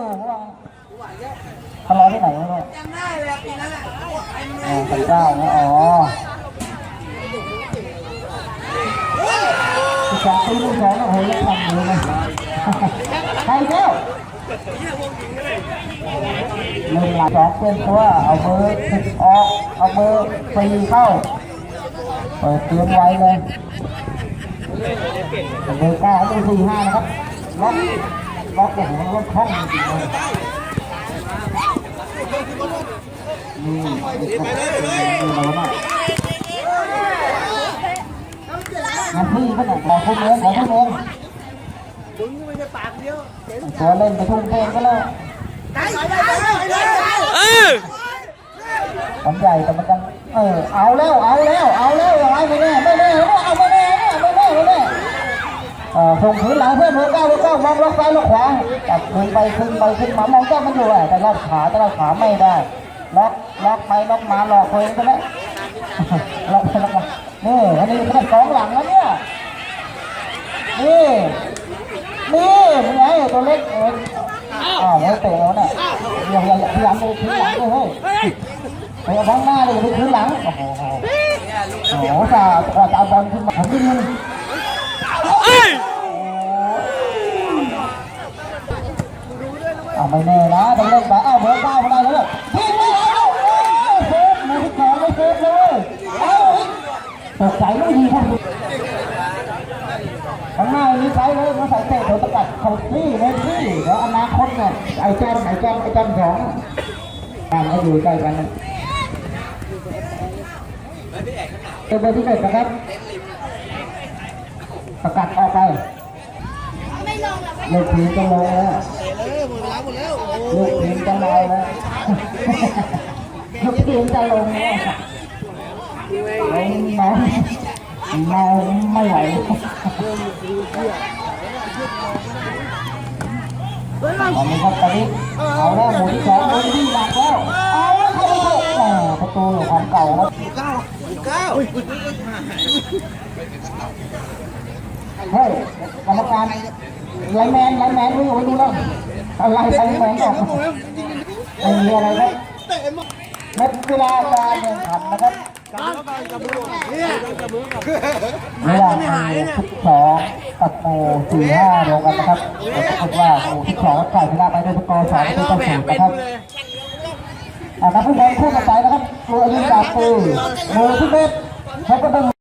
อยู่เพราะว่าเขารอที่ไหนวะเนี่ยยังได้เลยปีนั้นแหละอ๋อพระเจ้านะอ๋อที่สองปีลูกสองโอ้โหยังทำอยู่เลยใครเจ้าหนึ่งหลักสองเป็นตัวเอาเบอร์สิบออกเอาเบอร์สี่เข้าเปิดเตรียมไว้เลยเบอร์เก้าเบอร์สี่ห้านะครับล็อก ล็อกโอ้โหล็อกช่องจริงเลยนี่นี่ก็นี่เราเนี่ยงานพี่ก็เนี่ยเราทุ่มเองเราทุ่มเองมึงม่ใช่ปากเดียวตัวเล่นไปทุ่มเองก็แล้วได้ได้ได้ได้ได้เออผมใหญ่แต่มันยังเออเอาแล้วเอาแล้วเอาแล้วยังไงไม่แน่ไม่แน่เอาไม่แน่ไม่แน่ไม่แน่เออส่งถือหลัง เพื่อนเบอร์เก้าเบอร์เก้าวมองล็อกซ้ายล็อกขวาจับขึ้นไปขึ้นไปขึ้นมามองเจ้ามันอยู่อะแต่รอดขาแต่รอดขาไม่ได้ล็อกล็อกไปล็อกมาหลอกตัวเองซะแล้วล็อกไปล็อกมานี่อันนี้เป็นสองหลังแล้วเนี่ยนี่นี่เป็นไงตัวเล็กเองอ้าวไม่เตะแล้วเนี่ยอย่าอย่าอย่าพยายามเลยทิ้งหลังเลยเฮ้ยไปเอาข้างหน้าเลยไปพื้นหลังโอ้โหโอ้โหจะกว่าจะเอาบอลขึ้นมาผมยิงมัน เอ้ย เอา ไม่แน่นะต้องเล่นไปเอาเบอร์เก้ามาได้แล้วยิงไม่เอาเซฟมือที่องไม่เซฟเลยเอาตกใจไม่ดีครับข้างหน้ามีไซส์เลยมาใส่เตะโดนตะกัดเขาซี่เมสซี่เดี๋ยวอนาคตเนี่ยไอ้แจมไอ้แจมไอ้แจมสองตามเขาอยู่ใกล้กันนะเป็นเบอร์ที่เจ็ดนะครับประกาศออกไปลูกทีมจะลงแล้วเออ หมดเวลาหมดแล้วลูกทีมจะลงแล้วลูกทีมจะลงแล้วลงน้องเมาไม่ไหวตอนนี้ครับตอนนี้เอาแล้วหมุนสองหมุนที่หลักแล้วเอาแล้วเข้าไปแหมประตูของเก่าครับเก้าเก้าเฮ้ยกรรมการไลแมนไลแมนไม่อยู่ไม่ดูแล้ว อะไรไลน์แมนออกไม่มีอะไรครับเตะมาเม็ดเวลาการแข่งขันนะครับเนี่ยเวลาทุกสองกับโมสี่ห้ารวกันนะครับแต่ปรากฏว่าโอ้ทุกสองใส่ชนะไปด้วยสกอร์สองประตูต่อศูนย์นะครับอ่านักฟุตบอลคู่ต่อไปนะครับตัวอายุจากปีมือที่เม็ดเขาก็ต้อง